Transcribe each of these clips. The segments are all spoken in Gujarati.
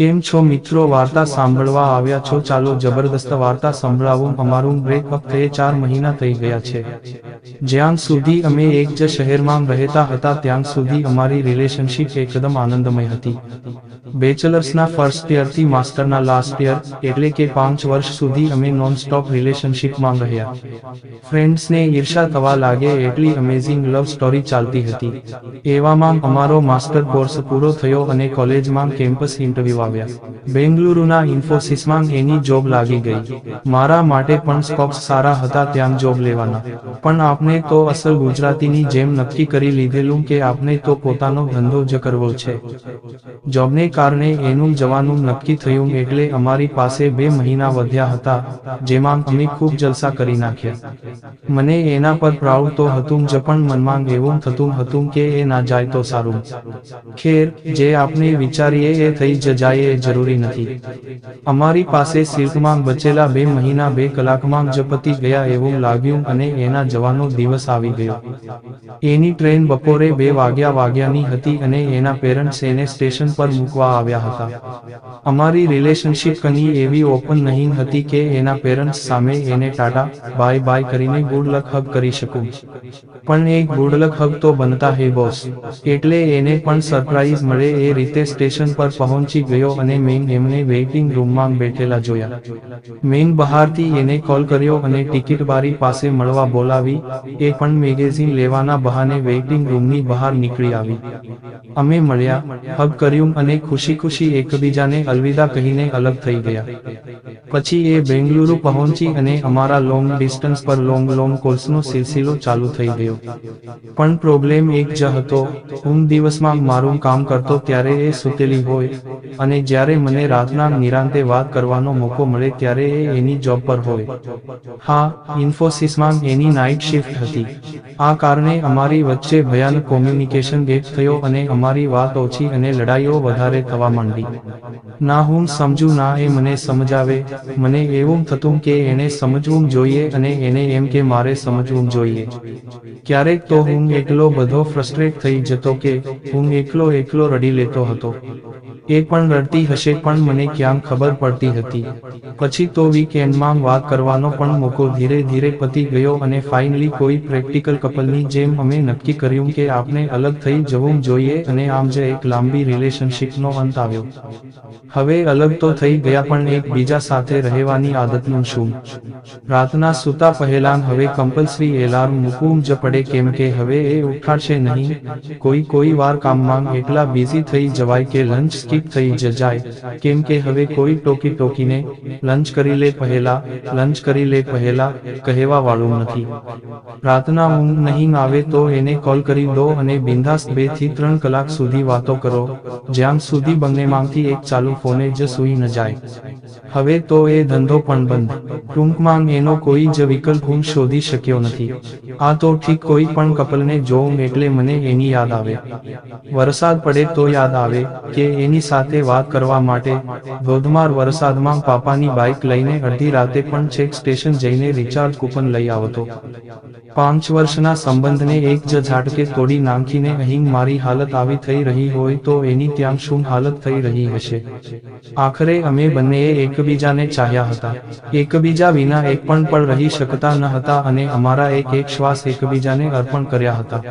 કેમ છો મિત્રો? વાર્તા સાંભળવા આવ્યા છો. ચાલો જબરદસ્ત વાર્તા સંભળાવું. અમારું બ્રેકઅપ થયે ચાર મહિના થઈ ગયા છે. જ્યાં સુધી અમે એક જ શહેરમાં રહેતા હતા, ત્યાં સુધી અમારી રિલેશનશિપ એકદમ આનંદમય હતી. બેચલર્સના ફર્સ્ટ યરથી માસ્ટરના લાસ્ટ યર એટલે કે પાંચ વર્ષ સુધી અમે નોન સ્ટોપ રિલેશનશિપમાં રહ્યા ફ્રેન્ડ્સને ઈર્ષા થવા લાગે એટલી અમેઝિંગ લવ સ્ટોરી ચાલતી હતી. એવામાં અમારો માસ્ટર કોર્સ પૂરો થયો અને કોલેજમાં કેમ્પસ ઇન્ટરવ્યુ આવ્યા. બેંગલુરુના ઇન્ફોસિસમાં એની જોબ લાગી ગઈ. મારા માટે પણ સ્કોપ્સ સારા હતા ત્યાં જોબ લેવાના. પણ આપણે તો અસલ ગુજરાતીની જેમ નક્કી કરી લીધેલું કે આપણે તો પોતાનો ધંધો જ કરવો છે. જોબને કારણે એનું જવાનું નક્કી થયું એટલે અમારી પાસે બે મહિના વધ્યા હતા, જેમાં અમે ખૂબ જલસા કરી નાખ્યા. મને એના પર પ્રાઉડ તો હતું જ પણ મનમાં એવું થતું હતું કે એ ના જાય તો સારું. ખેર, જે આપણે વિચારીએ એ થઈ જ જાય એ જરૂરી નથી. અમારી પાસે સિલ્કમાં બચેલા બે મહિના બે કલાકમાં જ ગયા એવું લાગ્યું અને એના જવાનો દિવસ આવી ગયો. એની ટ્રેન બપોરે બે વાગ્યા વાગ્યાની હતી અને એના પેરેન્ટ્સ એને સ્ટેશન પર મૂકવા આવ્યા હતા. અમારી રિલેશનશિપ કની એવી ઓપન નહીં હતી કે એના પેરેન્ટ્સ સામે એને ટાટા, બાય બાય કરીને ગુડ લક હગ કરી શકું. પણ એક ગુડ લક હગ તો બનતા હે બોસ. એટલે એને પણ સરપ્રાઈઝ મળે એ રીતે સ્ટેશન પર પહોંચી ગયો અને મેં એમને વેઇટિંગ રૂમમાં બેઠેલા જોયા. મેં બહારથી એને કોલ કર્યો અને ટિકિટ બારી પાસે મળવા બોલાવી. એ પણ મેગેઝિન લેવાના બહાને વેઇટિંગ રૂમની બહાર નીકળી આવી. અમે મળ્યા હગ કર્યું અને ખુશી ખુશી એકબીજાને અલવિદા કહીને અલગ થઈ ગયા. પછી એ બેંગલુરુ પહોંચી અને અમારા લોંગ ડિસ્ટન્સ પર લોંગ લોંગ કોલ્સનો સિલસિલો ચાલુ થઈ ગયો. પણ પ્રોબ્લેમ એક જ હતો હું દિવસમાં મારું કામ કરતો ત્યારે એ સૂતેલી હોય અને જ્યારે મને રાતના નિરાંતે વાત કરવાનો મોકો મળે ત્યારે એ એની જોબ પર હોય. હા ઇન્ફોસિસમાં એની નાઇટ શિફ્ટ હતી. આ કારણે અમારી વચ્ચે ભયાનક કોમ્યુનિકેશન ગેપ થયો અને અમારી વાત ઓછી અને લડાઈઓ વધારે થવા માંડી. ના હું સમજુ, ના એ મને સમજાવે. મને એવું થતું કે એને સમજવું જોઈએ અને એને એમ કે મારે સમજવું જોઈએ. ક્યારેક તો હું એકલો બધો ફ્રસ્ટ્રેટ થઈ જતો કે હું એકલો એકલો રડી લેતો હતો. એ પણ રડતી હશે પણ મને ક્યાંક ખબર પડતી હતી. પછી તો વીકેન્ડમાં વાત કરવાનો પણ મોકો ધીરે ધીરે પતી ગયો અને ફાઇનલી કોઈ પ્રેક્ટિકલ કપલની જેમ અમે નક્કી કર્યું કે આપણે અલગ થઈ જવું જોઈએ અને આમ જ એક લાંબી રિલેશનશિપનો અંત આવ્યો. હવે અલગ તો થઈ ગયા પણ એક બીજા સાથે રહેવાની આદતનું શું રાતના સૂતા પહેલા હવે કમ્પલસરી એલાર્મ મૂકવું જ પડે કેમ કે હવે એ ઉઠાડશે નહીં. કોઈ કોઈ વાર કામમાં એટલા બિઝી થઈ જવાય કે લંચ સ્કીપ થઈ જાય. કેમ કે હવે કોઈ ટોકી ટોકીને લંચ કરી લે પહેલા, લંચ કરી લે પહેલા, કહેવા વાળું નથી. પ્રાર્થના ઊંઘ નહીં આવે તો એને કોલ કરી દો અને બિંદાસ બેથી ત્રણ કલાક સુધી વાતો કરો. જ્યાં સુધી બંનેમાંથી એક ચાલુ ફોને જ સૂઈ ન જાય. હવે તો એ ધંધો પણ બંધ. ટૂંકમાં એનો કોઈ જ વિકલ્પ હું શોધી શક્યો નથી. આ તો ઠીક કોઈ પણ કપલને જોઉં એટલે મને એની યાદ આવે. વરસાદ પડે તો યાદ આવે કે એની સાથે વાત કરવા માટે ધોધમાર વરસાદમાં પાપાની બાઇક લઈને અડધી રાતે પણ છેક સ્ટેશન જઈને રિચાર્જ કૂપન લઈ આવતો. પાંચ વર્ષના સંબંધને એક જ ઝાટકે તોડી નાખીને અહીં મારી હાલત આવી થઈ રહી હોય તો એની ત્યાં શું હાલત થઈ રહી હશે? આખરે અમે બંનેએ એકબીજાને ચાહ્યા હતા. એકબીજા વિના એક પણ પળ રહી શકતા ન હતા અને અમારા એક એક શ્વાસ એકબીજાને અર્પણ કર્યા હતા.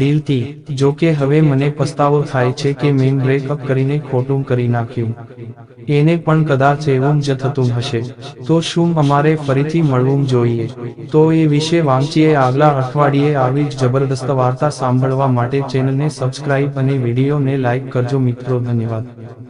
દિલથી, જો કે હવે મને પસ્તાવો થાય છે કે મેં બ્રેકઅપ કરીને ખોટું કરી નાખ્યું. એને પણ કદાચ એવું જ થતું હશે. તો શું અમારે ફરીથી મળવું જોઈએ? તો એ વિશે વાંચીએ આગલા અઠવાડિયે આવી જબરદસ્ત વાર્તા સાંભળવા માટે ચેનલને સબસ્ક્રાઇબ અને વિડીયોને લાઇક કરજો મિત્રો. ધન્યવાદ.